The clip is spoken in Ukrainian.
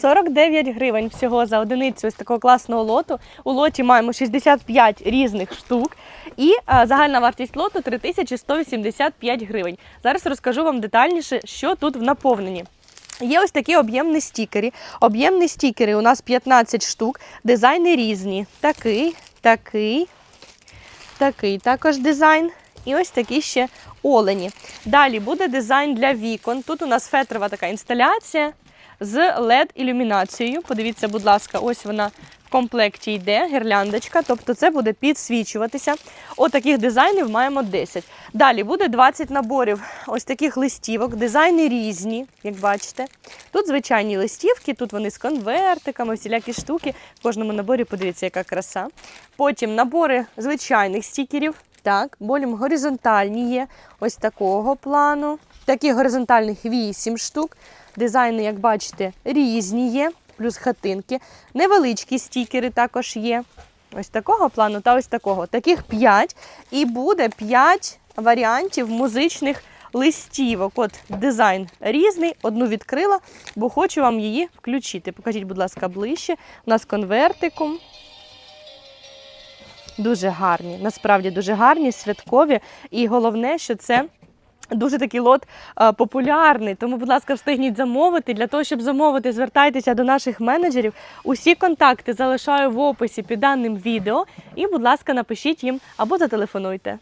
49 гривень всього за одиницю ось такого класного лоту. У лоті маємо 65 різних штук. І а, загальна вартість лоту 3185 гривень. Зараз розкажу вам детальніше, що тут в наповненні. Є ось такі об'ємні стікери. Об'ємні стікери у нас 15 штук, дизайни різні. Такий, такий, такий також дизайн. І ось такі ще олені. Далі буде дизайн для вікон. Тут у нас фетрова така інсталяція з LED-ілюмінацією. Подивіться, будь ласка, ось вона в комплекті йде, гірляндочка, тобто це буде підсвічуватися. Отаких дизайнів маємо 10. Далі буде 20 наборів ось таких листівок, дизайни різні, як бачите. Тут звичайні листівки, тут вони з конвертиками, всілякі штуки. В кожному наборі подивіться, яка краса. Потім набори звичайних стікерів. Так, болім горизонтальні є, ось такого плану. Таких горизонтальних 8 штук. Дизайни, як бачите, різні є, плюс хатинки. Невеличкі стікери також є. Ось такого плану та ось такого. Таких 5. І буде 5 варіантів музичних листівок. От дизайн різний, одну відкрила, бо хочу вам її включити. Покажіть, будь ласка, ближче. У нас конвертиком. Дуже гарні, насправді дуже гарні, святкові. І головне, що це. Дуже такий лот е, популярний, тому, будь ласка, встигніть замовити. Для того, щоб замовити, звертайтеся до наших менеджерів. Усі контакти залишаю в описі під даним відео. І, будь ласка, напишіть їм або зателефонуйте.